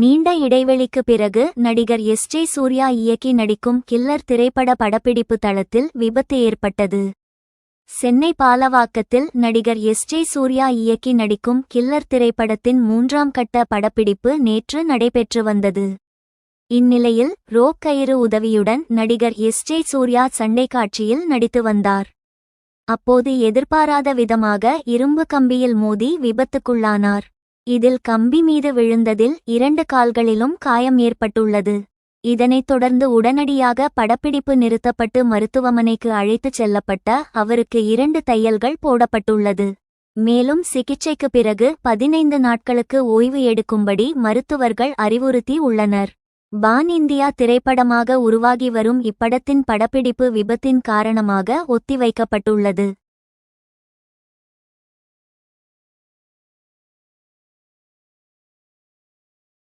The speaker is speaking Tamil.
நீண்ட இடைவெளிக்கு பிறகு நடிகர் எஸ் ஜே சூர்யா இயக்கி நடிக்கும் கில்லர் திரைப்பட படப்பிடிப்பு தளத்தில் விபத்து ஏற்பட்டது. சென்னை பாலவாக்கத்தில் நடிகர் எஸ் ஜே சூர்யா இயக்கி நடிக்கும் கில்லர் திரைப்படத்தின் மூன்றாம் கட்ட படப்பிடிப்பு நேற்று நடைபெற்று வந்தது. இந்நிலையில் ரோக் கயிறு உதவியுடன் நடிகர் எஸ் ஜே சூர்யா சண்டை காட்சியில் நடித்து வந்தார். அப்போது எதிர்பாராத விதமாக இரும்பு கம்பியில் மோதி விபத்துக்குள்ளானார். இதில் கம்பி மீது விழுந்ததில் இரண்டு கால்களிலும் காயம் ஏற்பட்டுள்ளது. இதனைத் தொடர்ந்து உடனடியாக படப்பிடிப்பு நிறுத்தப்பட்டு மருத்துவமனைக்கு அழைத்துச் செல்லப்பட்ட அவருக்கு இரண்டு தையல்கள் போடப்பட்டுள்ளது. மேலும் சிகிச்சைக்கு பிறகு பதினைந்து நாட்களுக்கு ஓய்வு எடுக்கும்படி மருத்துவர்கள் அறிவுறுத்தி உள்ளனர். பான் இந்தியா திரைப்படமாக உருவாகி வரும் இப்படத்தின் படப்பிடிப்பு விபத்தின் காரணமாக ஒத்திவைக்கப்பட்டுள்ளது.